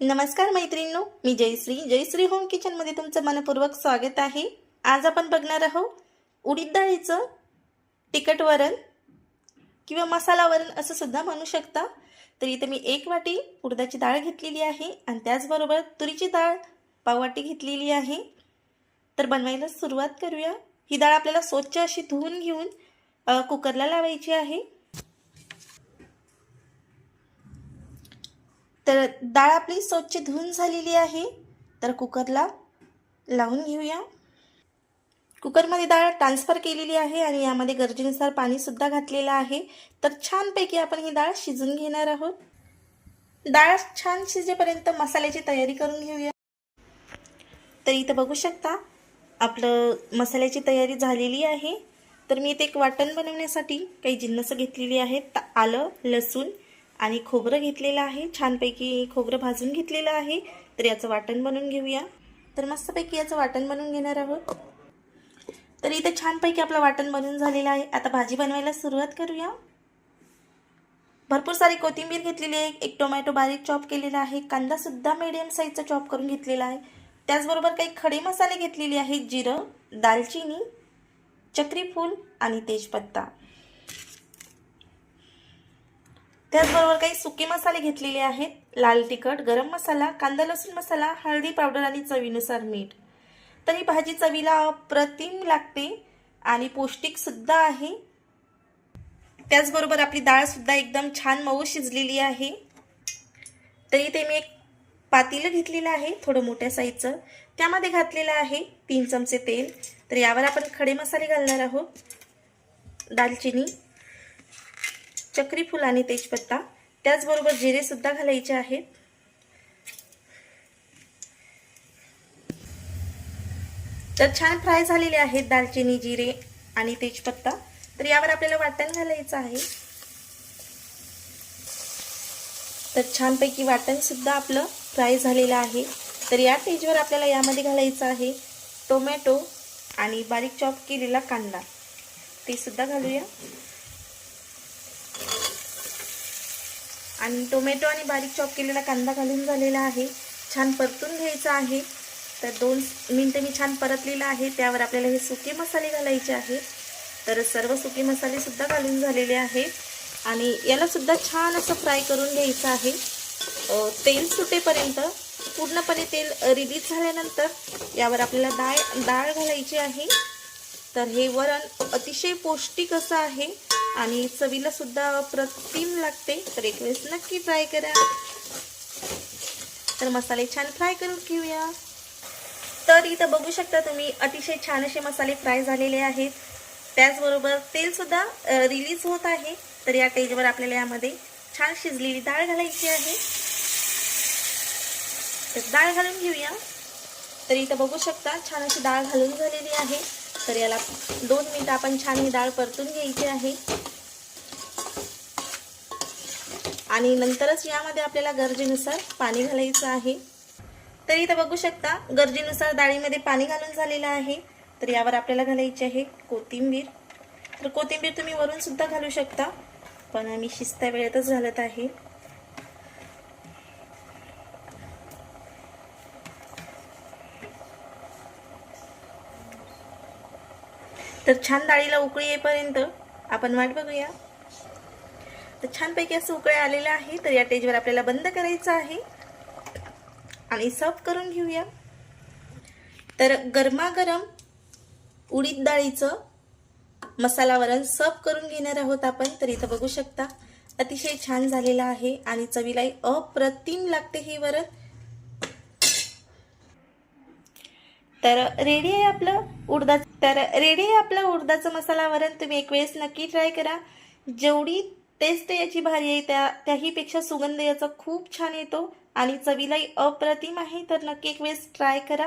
नमस्कार मैत्रिणींनो मी जयश्री. जयश्री होम किचनमध्ये तुमचं मनपूर्वक स्वागत आहे. आज आपण बघणार आहोत उडीद डाळीचं तिखट वरण किंवा मसाला वरण असं सुद्धा म्हणू शकता. तर इथे मी एक वाटी उडदाची डाळ घेतलेली आहे आणि त्याचबरोबर तुरीची डाळ पाववाटी घेतलेली आहे. तर बनवायला सुरुवात करूया. ही डाळ आपल्याला स्वच्छ अशी धुवून घेऊन कुकरला लावायची आहे. तर डाळ आपली स्वच्छ धुवून झालेली आहे. तर कुकरला लावून घेऊया. कुकरमध्ये डाळ ट्रान्सफर केलेली आहे आणि यामध्ये गरजेनुसार पाणीसुद्धा घातलेलं आहे. तर छानपैकी आपण ही डाळ शिजून घेणार आहोत. डाळ छान शिजेपर्यंत मसाल्याची तयारी करून घेऊया. तर इथं बघू शकता आपलं मसाल्याची तयारी झालेली आहे. तर मी इथे एक वाटण बनवण्यासाठी काही जिन्नस घेतलेली आहेत. आलं लसूण आणि खोबरं घेतलेलं आहे. छानपैकी खोबरं भाजून घेतलेलं आहे. तर याचं वाटण बनवून घेऊया. तर मस्तपैकी याचं वाटण बनवून घेणार आहोत. तर इथे छानपैकी आपलं वाटण बनवून झालेलं आहे. आता भाजी बनवायला सुरुवात करूया. भरपूर सारी कोथिंबीर घेतलेली आहे. एक टोमॅटो बारीक चॉप केलेला आहे. कांदासुद्धा मिडियम साईजचा चॉप करून घेतलेला आहे. त्याचबरोबर काही खडे मसाले घेतलेले आहेत. जिरं दालचिनी चक्रीफूल आणि तेजपत्ता. त्याचबरोबर काही सुके मसाले घेतलेले आहेत. लाल तिखट गरम मसाला कांदा लसूण मसाला हळदी पावडर आणि चवीनुसार मीठ. तर ही भाजी चवीला अप्रतिम लागते आणि पौष्टिकसुद्धा आहे. त्याचबरोबर आपली डाळसुद्धा एकदम छान मऊ शिजलेली आहे. तर इथे मी एक पातेलं घेतलेलं आहे थोडं मोठ्या साईजचं. त्यामध्ये घातलेलं आहे तीन चमचे तेल. तर यावर आपण खडे मसाले घालणार आहोत. दालचिनी. चक्री फूल आणि तेजपत्ता. त्याचबरोबर जिरेसुद्धा घालायचे आहेत. तर छान फ्राय झालेले आहेत दालचिनी जिरे आणि तेजपत्ता. तर यावर आपल्याला वाटण घालायचं आहे. तर छानपैकी वाटणसुद्धा आपलं फ्राय झालेलं आहे. तर या स्टेजवर आपल्याला यामध्ये घालायचं आहे टोमॅटो आणि बारीक चॉप केलेला कांदा. ते सुद्धा घालूया. आणि टोमॅटो आणि बारीक चॉप केलेला कांदा घालून झालेला आहे. छान परतून घ्यायचा आहे. तर दोन मिनटं मी छान परतलेलं आहे. त्यावर आपल्याला हे सुके मसाले घालायचे आहेत तर सर्व सुके मसालेसुद्धा घालून झालेले आहेत आणि यालासुद्धा छान असं फ्राय करून घ्यायचं आहे. तेल सुटेपर्यंत पूर्णपणे तेल रिलीज झाल्यानंतर यावर आपल्याला डाळ डाळ घालायची आहे. तर हे वरण अतिशय पौष्टिक असं आहे. आणि चवीला सुद्धा अप्रतिम लागते तर एक वेळेस नक्की ट्राय करा. तर मसाले छान फ्राय करून घेऊया. तर इथं बघू शकता तुम्ही अतिशय छान असे मसाले फ्राय झालेले आहेत. त्याचबरोबर तेलसुद्धा रिलीज होत आहे. तर या टेजवर आपल्याला यामध्ये छान शिजलेली डाळ घालायची आहे. तर डाळ घालून घेऊया. तर इथं बघू शकता छान अशी डाळ घालून झालेली आहे. तर याला दोन मिनिटं आपण छान ही डाळ परतून घ्यायची आहे. आणि नंतरच यामध्ये आपल्याला गरजेनुसार पाणी घालायचं आहे. तर इथं बघू शकता गरजेनुसार डाळीमध्ये पाणी घालून झालेलं आहे. तर यावर आपल्याला घालायची आहे कोथिंबीर. तर कोथिंबीर तुम्ही वरून सुद्धा घालू शकता पण मी शिजत्या वेळेतच घालत आहे. तर छान डाळीला उकळी येईपर्यंत आपण वाट बघूया. तर छानपैकी असं उकळे आलेलं आहे तर या टेजवर आपल्याला बंद करायचं आहे. आणि सर्व करून घेऊया. तर गरमागरम उडीद डाळीचं मसाला वरण सर्व करून घेणार आहोत आपण. तर इथं बघू शकता अतिशय छान झालेलं आहे आणि चवीलाही अप्रतिम लागते हे वरण. तर रेडी आहे आपलं उडदा तर रेडी आहे आपलं उडदाचं मसाला वरण. तुम्ही एक वेळेस नक्की ट्राय करा. जेवढी टेस्ट याची भारी आहे त्या त्याहीपेक्षा सुगंध याचा खूप छान येतो. आणि चवीलाही अप्रतिम आहे तर नक्की एक वेळेस ट्राय करा.